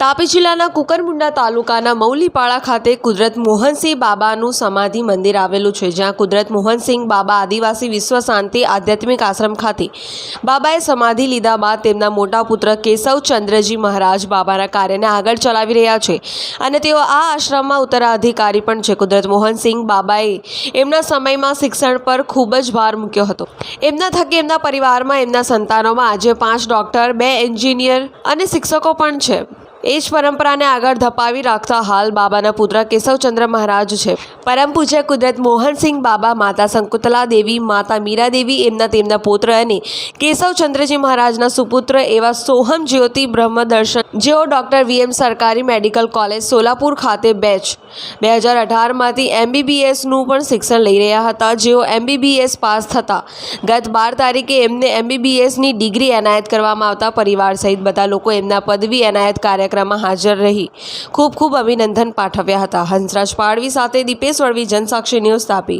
તાપી જિલ્લાના કુકરમુંડા તાલુકાના મૌલીપાળા ખાતે કુદરત મોહનસિંહ બાબાનું સમાધિ મંદિર આવેલું છે, જ્યાં કુદરત મોહનસિંહ બાબા આદિવાસી વિશ્વ શાંતિ આધ્યાત્મિક આશ્રમ ખાતે બાબાએ સમાધિ લીધા બાદ તેમના મોટા પુત્ર કેશવચંદ્રજી મહારાજ બાબાના કાર્યને આગળ ચલાવી રહ્યા છે. અને તેઓ આ આશ્રમમાં ઉત્તરાધિકારી પણ છે. કુદરત મોહનસિંહ બાબાએ એમના સમયમાં શિક્ષણ પર ખૂબ જ ભાર મૂક્યો હતો. એમના થકી એમના પરિવારમાં, એમના સંતાનોમાં આજે પાંચ ડૉક્ટર, બે એન્જિનિયર અને શિક્ષકો પણ છે. એ જ પરંપરાને આગળ ધપાવી રાખતા હાલ બાબાના પુત્ર કેશવચંદ્ર મહારાજ છે. પરમ પૂજ્ય કુદરત મોહનસિંહ બાબા, માતા સંકુતલા દેવી, માતા મીરા દેવી, એમના તેમના પુત્ર અને કેશવચંદ્રજી મહારાજના સુપુત્ર એવા સોહમ જ્યોતિ બ્રહ્મદર્શન, જેઓ ડૉક્ટર વીએમ સરકારી મેડિકલ કોલેજ સોલાપુર ખાતે બેચ. બે હજાર અઢારમાંથી એમબીબીએસનું પણ શિક્ષણ લઈ રહ્યા હતા. જેઓ એમબીબીએસ પાસ થતા ગત બાર તારીખે એમને એમબીબીએસની ડિગ્રી એનાયત કરવામાં આવતા પરિવાર સહિત બધા લોકો એમના પદવી એનાયત કાર્યક્રમમાં હાજર રહી. ખૂબ ખૂબ અભિનંદન પાઠવ્યા હતા. હંસરાજ પાડવી સાથે દીપેશ વળવી જનસાક્ષી ન્યૂઝ તાપી.